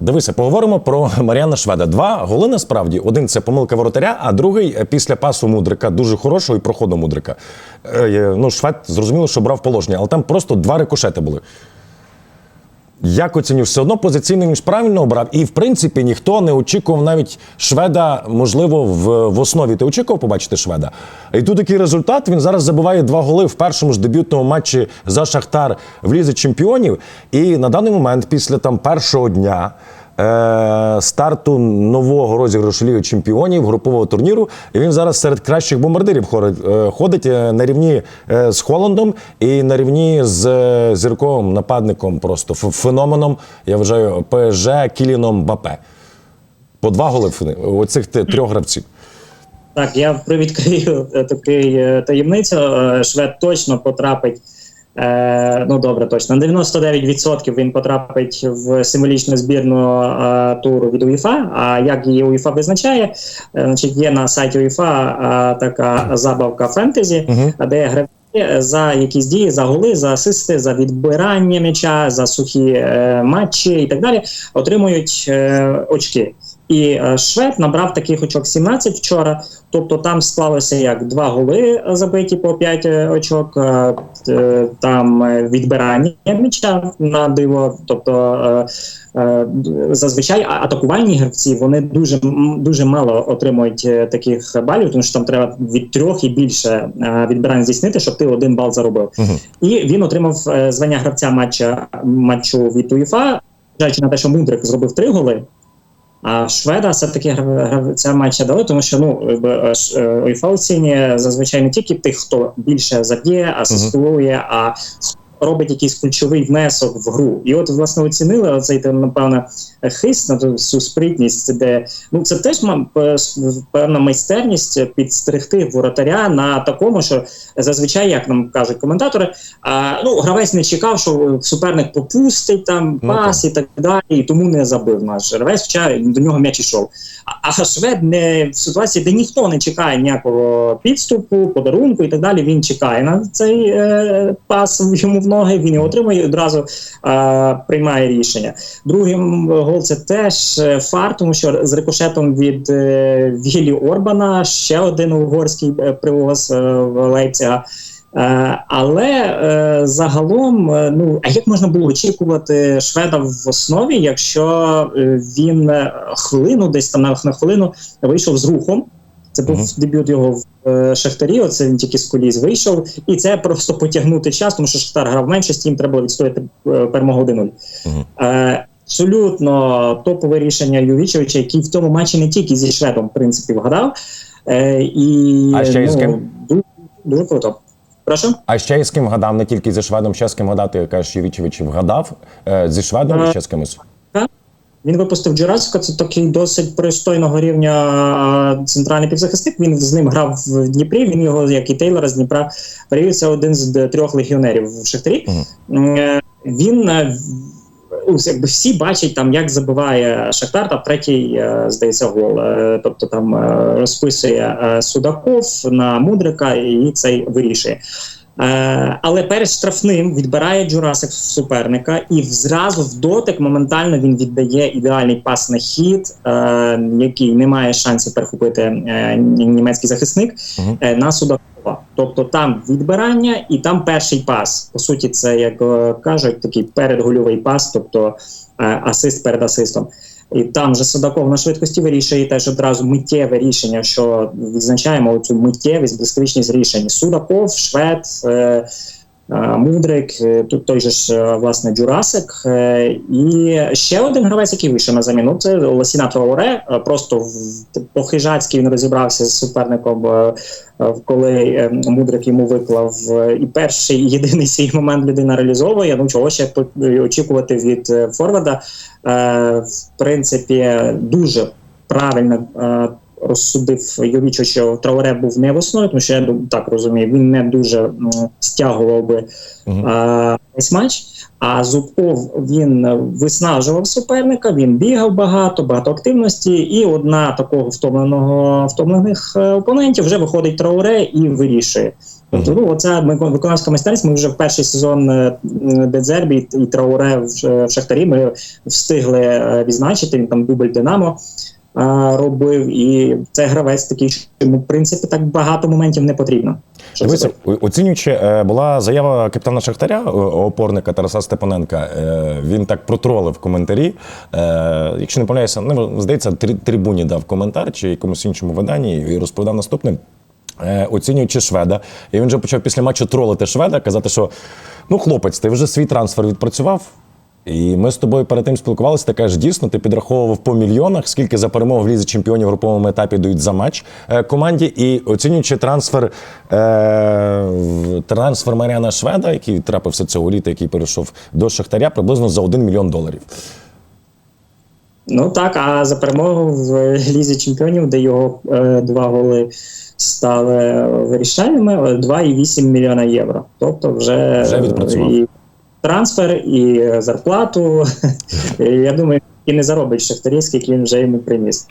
Дивися, поговоримо про Маріана Шведа. Два голи насправді. Один це помилка воротаря, а другий е, після пасу Мудрика, дуже хорошого і проходу Мудрика. Е, Ну, Швед зрозуміло, що брав положення, але там просто два рикошети були. Як оцінюєш, все одно позиційний він правильно обрав. І в принципі ніхто не очікував навіть шведа, можливо, в, в основі. Ти очікував побачити шведа. І тут такий результат. Він зараз забиває два голи в першому ж дебютному матчі за Шахтар в Лізі Чемпіонів. І на даний момент, після там першого дня. Е, Старту нового розіграшу Ліги Чемпіонів групового турніру. І він зараз серед кращих бомбардирів е, ходить е, на рівні з Холландом і на рівні з зірковим нападником, просто феноменом. Я вважаю, ПСЖ Кіліном Бапе. По два голи оцих трьох гравців. Так, я привідкрию е, таємницю. Швед точно потрапить. Е, ну добре, точно на 99% він потрапить в символічну збірну е, туру від УЄФА. А як її УЄФА визначає? Е, значить, є на сайті УЄФА е, така забавка фентезі, Мгм. де гравці за якісь дії, за голи, за асисти, за відбирання м'яча, за сухі е, матчі і так далі, отримують е, очки. І е, Швед набрав таких очок 17 вчора. Тобто там склалося як два голи забиті по 5 очок, е, е, там е, відбирання м'яча на диво. Тобто е, е, зазвичай атакувальні гравці вони дуже дуже мало отримують е, таких балів, тому що там треба від трьох і більше е, відбирань здійснити, щоб ти один бал заробив. Мгм. І він отримав е, звання гравця матча матчу від УЄФА, зважаючи на те, що Мудрик зробив три голи. А Шведа все-таки гра- гравця матча дали, тому що ну якби, е, е, УЄФА оцінює зазвичай не тільки тих, хто більше заб'є, асистує, а робить якийсь ключовий внесок в гру. І от власне оцінили оцей напевно хист на всю спритність, де ну це теж певна майстерність підстерегти воротаря на такому, що зазвичай, як нам кажуть коментатори, а, ну гравець не чекав, що суперник попустить там Ну, пас і так далі, і тому не забив наш гравець. Хоча до нього м'яч ішов. А, а швед не в ситуації, де ніхто не чекає ніякого підступу, подарунку і так далі. Він чекає на цей е, пас йому в ноги. Він його отримує і одразу е, приймає рішення. Другим гол це теж е, фар, тому що з рикошетом від е, Вілі Орбана ще один угорський е, привоз е, в Лейпціга. Е, але е, загалом, е, ну а як можна було очікувати шведа в основі, якщо е, він е, хвилину, десь там на, хвилину вийшов з рухом? Це був Мгм. дебют його в е, Шахтарі. Оце він тільки з коліс вийшов, і це просто потягнути час, тому що Шахтар грав меншості, їм треба було відстояти е, перемогу 1-0. Мгм. Е, абсолютно топове рішення Ювічовича, який в тому матчі не тільки зі шведом, в принципі, вгадав. Е, і, А ще ну, ким? Дуже, дуже круто. Прошу? А ще з ким гадав, не тільки зі Шведом, ще з ким гадати, кажеш, Ювічевич вгадав. Е, Зі Шведом і ще з кимось. Він випустив Джураська, це такий досить пристойного рівня центральний півзахисник. Він з ним грав в Дніпрі. Він його, як і Тейлора з Дніпра, привів. Це один з трьох легіонерів в Шахтарі. Е, Він е, якби всі бачать там, як забиває Шахтар, там третій, е, здається, гол. Тобто там розписує Судаков на Мудрика і цей вирішує. Е, але перед штрафним відбирає Джурасик суперника, і зразу в дотик моментально він віддає ідеальний пас на хід, е, який не має шансів перехопити е, німецький захисник е, на Судакова. Тобто там відбирання і там перший пас. По суті, це як е, кажуть, такий передгольовий пас, тобто е, асист перед асистом. І там же Судаков на швидкості вирішує теж одразу миттєве рішення, що відзначаємо цю миттєвість, блискавичність рішень. Судаков, Швед, е, Мудрик, е, тут той же ж е, власне Джурасик. Е, і ще один гравець, який вийшов на заміну, це Лосіна Траоре. Просто по-хижацьки він розібрався з суперником, коли Мудрик йому виклав. І перший і єдиний свій момент людина реалізовує. Ну чого ще по- очікувати від Форварда? В принципі, дуже правильно е, розсудив Йовічо, що Трауре був не в основі, тому що я так розумію, він не дуже стягував би е, весь матч. А Зубков він виснажував суперника, він бігав багато, багато активності, і одна такого втомленого втомлених е, опонентів вже виходить Трауре і вирішує. Тобто, ну, оця ми- виконавська майстерність. Ми вже в перший сезон е, Дедзербі і Трауре в, Шахтарі ми встигли е, відзначити. Він там дубль Динамо робив. І це гравець такий, що йому, в принципі, так багато моментів не потрібно. о- оцінюючи, е, була заява капітана Шахтаря, опорника Тараса Степаненка. Е, Він так протролив коментарі. Е, Якщо не помиляюся, ну, здається, трибуні дав коментар чи якомусь іншому виданні і розповідав наступне. Е, Оцінюючи шведа, і він вже почав після матчу тролити шведа, казати, що ну, хлопець, ти вже свій трансфер відпрацював. І ми з тобою перед тим спілкувалися. Ти кажеш, дійсно, ти підраховував по мільйонах, скільки за перемогу в лізі чемпіонів в груповому етапі дають за матч е, команді. І оцінюючи трансфер, е, трансфер Маріана Шведа, який трапився цього літа, який перейшов до Шахтаря, приблизно за 1 мільйон доларів. Ну так, а за перемогу в Лізі Чемпіонів, де його е, два голи стали вирішальними, е, 2,8 мільйона євро. Тобто вже, Вже відпрацював. і трансфер, і зарплату. Я думаю, і не заробить Шахтарі, скільки він вже йому приніс.